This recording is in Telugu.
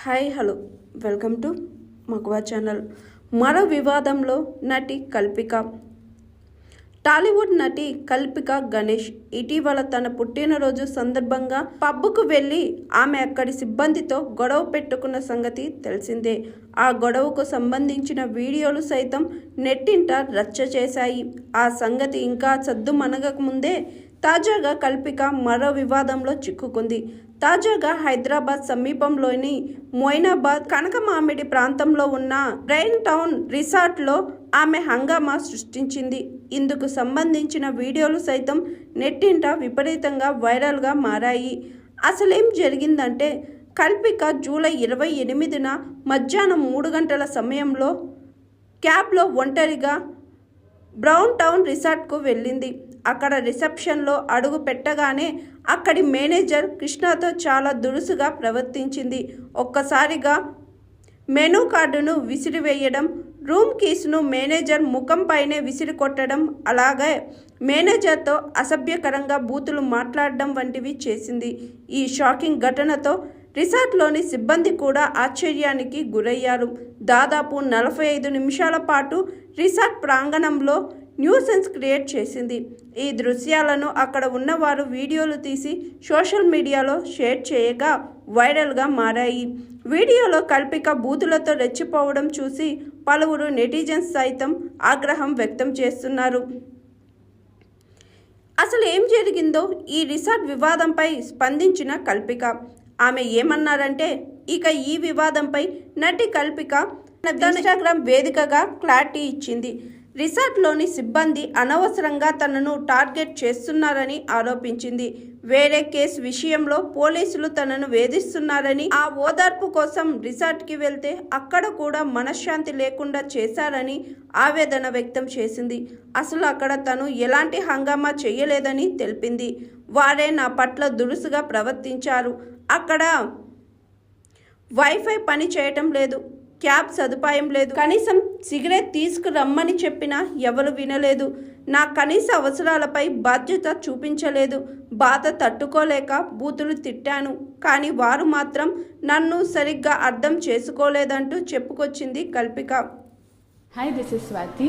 Hi hello. Welcome to Maguva channel. మరో వివాదంలో నటి కల్పిక. టాలీవుడ్ నటి కల్పిక గణేష్ ఇటీవల తన పుట్టినరోజు సందర్భంగా పబ్కు వెళ్ళి ఆమె అక్కడి సిబ్బందితో గొడవ పెట్టుకున్న సంగతి తెలిసిందే. ఆ గొడవకు సంబంధించిన వీడియోలు సైతం నెట్టింట రచ్చ చేశాయి. ఆ సంగతి ఇంకా సద్దు మనగక ముందే తాజాగా కల్పిక మరో వివాదంలో చిక్కుకుంది. తాజాగా హైదరాబాద్ సమీపంలోని మొయినాబాద్ కనకమామిడి ప్రాంతంలో ఉన్న బ్రెయిన్ టౌన్ రిసార్ట్లో ఆమె హంగామా సృష్టించింది. ఇందుకు సంబంధించిన వీడియోలు సైతం నెట్టింట విపరీతంగా వైరల్గా మారాయి. అసలేం జరిగిందంటే కల్పిక జూలై ఇరవై ఎనిమిదిన మధ్యాహ్నం మూడు గంటల సమయంలో క్యాబ్లో ఒంటరిగా బ్రౌన్ టౌన్ రిసార్ట్కు వెళ్ళింది. అక్కడ రిసెప్షన్లో అడుగు పెట్టగానే అక్కడి మేనేజర్ కృష్ణతో చాలా దురుసుగా ప్రవర్తించింది. ఒక్కసారిగా మెనూ కార్డును విసిరివేయడం రూమ్ కీస్ను మేనేజర్ ముఖం పైనే విసిరి కొట్టడం అలాగే మేనేజర్తో అసభ్యకరంగా బూతులు మాట్లాడడం వంటివి చేసింది. ఈ షాకింగ్ ఘటనతో రిసార్ట్లోని సిబ్బంది కూడా ఆశ్చర్యానికి గురయ్యారు. దాదాపు నలభై ఐదు నిమిషాల పాటు రిసార్ట్ ప్రాంగణంలో న్యూసెన్స్ క్రియేట్ చేసింది. ఈ దృశ్యాలను అక్కడ ఉన్నవారు వీడియోలు తీసి సోషల్ మీడియాలో షేర్ చేయగా వైరల్గా మారాయి. వీడియోలో కల్పిక బూతులతో రెచ్చిపోవడం చూసి పలువురు నెటిజన్స్ సైతం ఆగ్రహం వ్యక్తం చేస్తున్నారు. అసలు ఏం జరిగిందో ఈ రిసార్ట్ వివాదంపై స్పందించిన కల్పిక. ఆమె ఏమన్నారంటే ఇక ఈ వివాదంపై నటి కల్పిక ఇన్స్టాగ్రామ్ వేదికగా క్లారిటీ ఇచ్చింది. రిసార్ట్లోని సిబ్బంది అనవసరంగా తనను టార్గెట్ చేస్తున్నారని ఆరోపించింది. వేరే కేసు విషయంలో పోలీసులు తనను వేధిస్తున్నారని ఆ ఓదార్పు కోసం రిసార్ట్కి వెళ్తే అక్కడ కూడా మనశ్శాంతి లేకుండా చేశారని ఆవేదన వ్యక్తం చేసింది. అసలు అక్కడ తను ఎలాంటి హంగామా చేయలేదని తెలిపింది. వారే నా పట్ల దురుసుగా ప్రవర్తించారు. అక్కడ వైఫై పని చేయటం లేదు క్యాబ్ సదుపాయం లేదు. కనీసం సిగరెట్ తీసుకురమ్మని చెప్పినా ఎవరు వినలేదు. నా కనీస అవసరాలపై బాధ్యత చూపించలేదు. బాధ తట్టుకోలేక బూతులు తిట్టాను. కానీ వారు మాత్రం నన్ను సరిగ్గా అర్థం చేసుకోలేదంటూ చెప్పుకొచ్చింది Kalpika. Hi this is Swathi